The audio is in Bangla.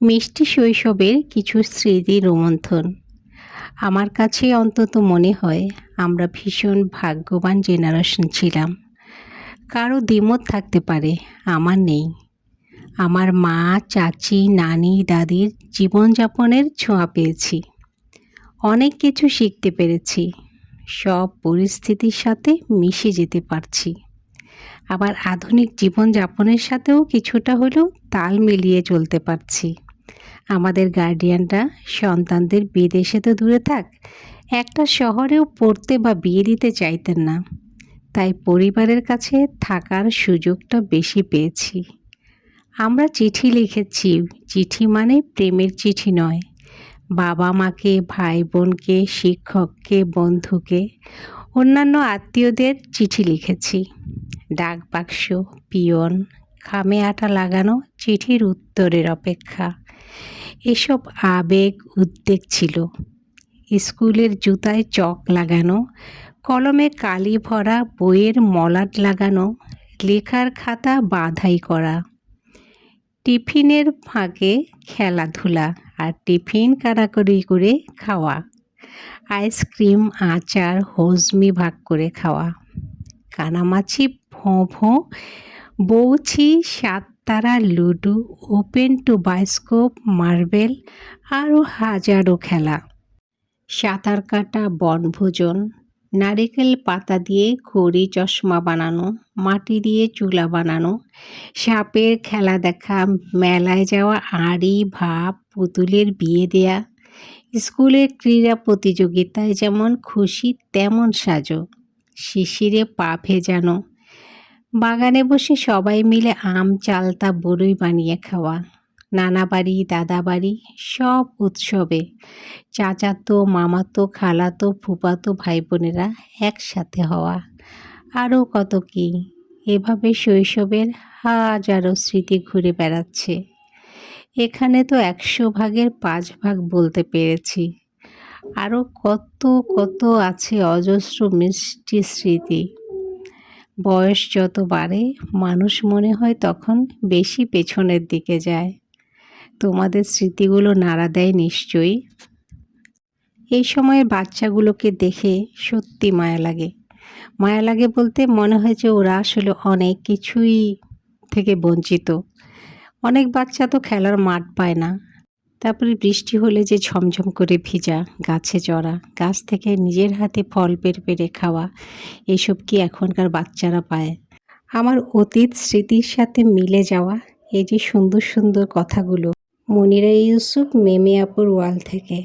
মিষ্টি শৈশবের কিছু স্মৃতি রোমন্থন। আমার কাছে অন্তত মনে হয়, আমরা ভীষণ ভাগ্যবান জেনারেশন ছিলাম। কারও দ্বিমত থাকতে পারে, আমার নেই। আমার মা, চাচি, নানি, দাদির জীবনযাপনের ছোঁয়া পেয়েছি। অনেক কিছু শিখতে পেরেছি। সব পরিস্থিতির সাথে মিশে যেতে পারছি। আবার আধুনিক জীবনযাপনের সাথেও কিছুটা হলেও তাল মিলিয়ে চলতে পারছি। আমাদের গার্ডিয়ানরা সন্তানদের বিদেশে তো দূরে থাক, একটা শহরেও পড়তে বা বিয়ে দিতে চাইতেন না। তাই পরিবারের কাছে থাকার সুযোগটা বেশি পেয়েছি। আমরা চিঠি লিখেছি, চিঠি মানে প্রেমের চিঠি নয়। বাবা মাকে, ভাই বোনকে, শিক্ষককে, বন্ধুকে, অন্যান্য আত্মীয়দের চিঠি লিখেছি। ডাক বাক্স পিয়ন, খামে আটা লাগানো চিঠির উত্তরের অপেক্ষা। এসব আবেগ, উদ্বেগ ছিল। স্কুলের জুতায় চক লাগানো, কলমে কালি ভরা বইয়ের মলাট লাগানো, লেখার খাতা বাধাই করা। টিফিনের ফাঁকে খেলাধুলা আর টিফিন কারাকরি করে খাওয়া। আইসক্রিম, আচার, হজমি ভাগ করে খাওয়া। কানামাছি ভোঁ ভোঁ বৌছি সাততারা ludo, open to bioscope marble আরও হাজারো খেলা। সাঁতার কাটা বনভোজন, নারিকেল পাতা দিয়ে খড়ি চশমা বানানো, মাটি দিয়ে চুলা বানানো, সাপের খেলা দেখা, মেলায় যাওয়া আড়ি ভাব পুতুলের বিয়ে দেয়া, স্কুলের ক্রীড়া প্রতিযোগিতায় যেমন খুশি তেমন সাজো, শিশিরে পা ভেজানো বাগানে বসে সবাই মিলে আম চালতা বড়ই বানিয়ে খাওয়া। নানা বাড়ি, দাদা বাড়ি, সব উৎসবে। চাচাতো, মামাতো, খালাতো ফুপাতো ভাই বোনেরা একসাথে হওয়া। আরও কত কি, এভাবে শৈশবের হাজারো স্মৃতি ঘুরে বেড়াচ্ছে। এখানে তো একশো ভাগের পাঁচ ভাগ বলতে পেরেছি। আরও কত কত আছে অজস্র মিষ্টি স্মৃতি। বয়স যত বাড়ে, মানুষ মনে হয় তখন বেশি পেছনের দিকে যায়। তোমাদের স্মৃতিগুলো নাড়া দেয় নিশ্চয়ই। এই সময়ে বাচ্চাগুলোকে দেখে সত্যি মায়া লাগে। মায়া লাগে বলতে মনে হয় যে ওরা আসলে অনেক কিছুই থেকে বঞ্চিত। অনেক বাচ্চা তো খেলার মাঠ পায় না। তারপরে বৃষ্টি হলে যে ঝমঝম করে ভিজা, গাছে চড়া গাছ থেকে নিজের হাতে ফল পেরে পেরে খাওয়া, এসব কি এখনকার বাচ্চারা পায়? আমার অতীত স্মৃতির সাথে মিলে যাওয়া এই যে সুন্দর সুন্দর কথাগুলো। মনিরা ইউসুফ, মেমে আপুর ওয়াল থেকে।